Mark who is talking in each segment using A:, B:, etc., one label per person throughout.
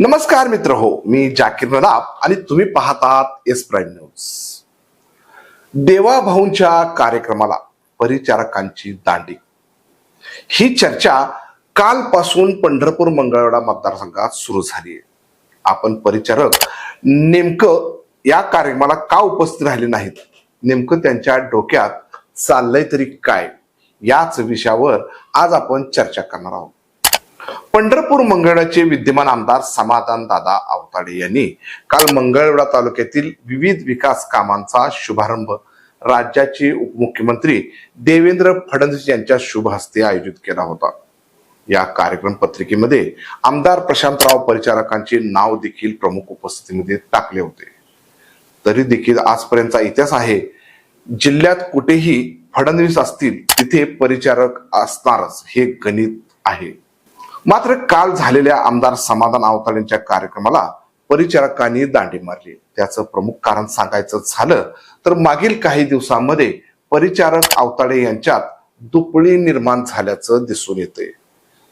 A: नमस्कार मित्र हो मी जाकीर नदाब आणि तुम्ही पाहतात एस प्राईम न्यूज. देवाभाऊंच्या कार्यक्रमाला परिचारकांची दांडी. ही चर्चा कालपासून पंढरपूर मंगळवेढा मतदारसंघात सुरू झाली आहे. आपण परिचारक नेमकं या कार्यक्रमाला का उपस्थित राहिले नाहीत? नेमकं त्यांच्या डोक्यात चाललंय तरी काय? याच विषयावर आज आपण चर्चा करणार आहोत. पंढरपूर मंगळाचे विद्यमान आमदार समाधान दादा आवताडे यांनी काल मंगळवेढा तालुक्यातील विविध विकास कामांचा शुभारंभ राज्याचे उपमुख्यमंत्री देवेंद्र फडणवीस यांच्या शुभ हस्ते आयोजित केला होता. या कार्यक्रम पत्रिकेमध्ये आमदार प्रशांतराव परिचारकांचे नाव देखील प्रमुख उपस्थितीमध्ये टाकले होते. तरी देखील आजपर्यंतचा इतिहास आहे जिल्ह्यात कुठेही फडणवीस असतील तिथे परिचारक असणारच हे गणित आहे. मात्र काल झालेल्या आमदार समाधान आवताडेंच्या कार्यक्रमाला परिचारकांनी दांडी मारली. त्याचं प्रमुख कारण सांगायचं झालं तर मागील काही दिवसांमध्ये परिचारक आवताडे यांच्यात दुपळी निर्माण झाल्याचं दिसून येते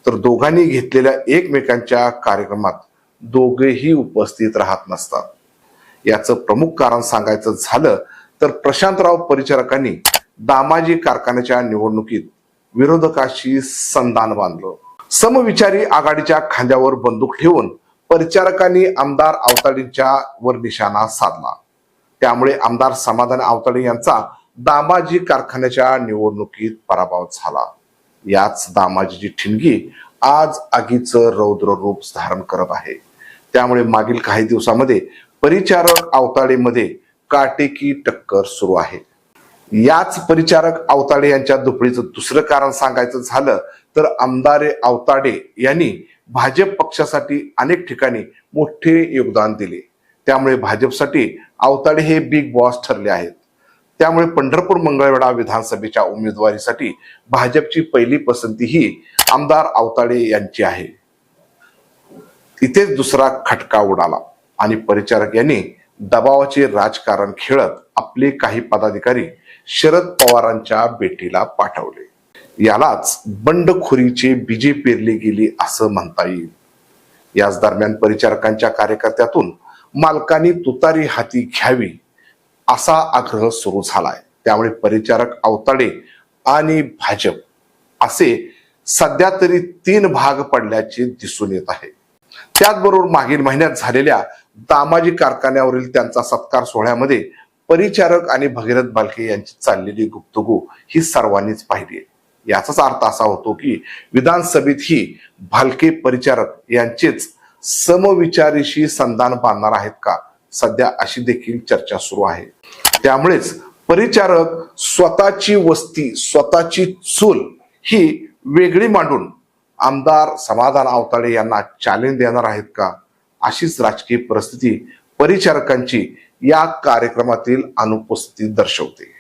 A: तर दोघांनी घेतलेल्या एकमेकांच्या कार्यक्रमात दोघेही उपस्थित राहत नसतात. याचं प्रमुख कारण सांगायचं झालं तर प्रशांतराव परिचारकांनी दामाजी कारखान्याच्या निवडणुकीत विरोधकाशी संधान बांधलं. समविचारी आघाडीच्या खांद्यावर बंदूक ठेवून परिचारकांनी आमदार आवताडेंच्या वर निशाणा साधला. त्यामुळे आमदार समाधान आवताडे यांचा दामाजी कारखान्याच्या निवडणुकीत पराभव झाला. याच दामाजीची ठिणगी आज आगीचं रौद्र रूप धारण करत आहे. त्यामुळे मागील काही दिवसामध्ये परिचारक आवताडेमध्ये काटेकी टक्कर सुरू आहे. याच परिचारक आवताडे यांच्या दुपडीचं दुसरं कारण सांगायचं झालं तर आमदारे आवताडे यांनी भाजप पक्षासाठी अनेक ठिकाणी मोठे योगदान दिले. त्यामुळे भाजपसाठी आवताडे हे बिग बॉस ठरले आहेत. त्यामुळे पंढरपूर मंगळवेढा विधानसभेच्या उमेदवारीसाठी भाजपची पहिली पसंती ही आमदार आवताडे यांची आहे. इथेच दुसरा खटका उडाला आणि परिचारक यांनी दबावाचे राजकारण खेळत आपले काही पदाधिकारी शरद पवारांच्या भेटीला पाठवले. यालाच बंडखोरीचे बीजे पेरले गेली असं म्हणता येईल. याच दरम्यान परिचारकांच्या कार्यकर्त्यातून मालकांनी तुतारी हाती घ्यावी असा आग्रह सुरू झालाय. त्यामुळे परिचारक अवताडे आणि भाजप असे सध्या तरी तीन भाग पडल्याचे दिसून येत आहे. त्याचबरोबर मागील महिन्यात झालेल्या दामाजी कारखान्यावरील त्यांचा सत्कार सोहळ्यामध्ये परिचारक आणि भगीरथ बालके यांची चाललेली गुप्तगू ही सर्वांनीच पाहिली आहे. याचाच अर्थ असा होतो की विधानसभेत ही भालके परिचारक यांचेच समविचारीशी संधान बांधणार आहेत का? सध्या अशी देखील चर्चा सुरू आहे. त्यामुळेच परिचारक स्वतःची वस्ती स्वतःची चूल ही वेगळी मांडून आमदार समाधान आवताडे यांना चॅलेंज देणार आहेत का? अशीच राजकीय परिस्थिती परिचारकांची या कार्यक्रमातील अनुपस्थिती दर्शवते.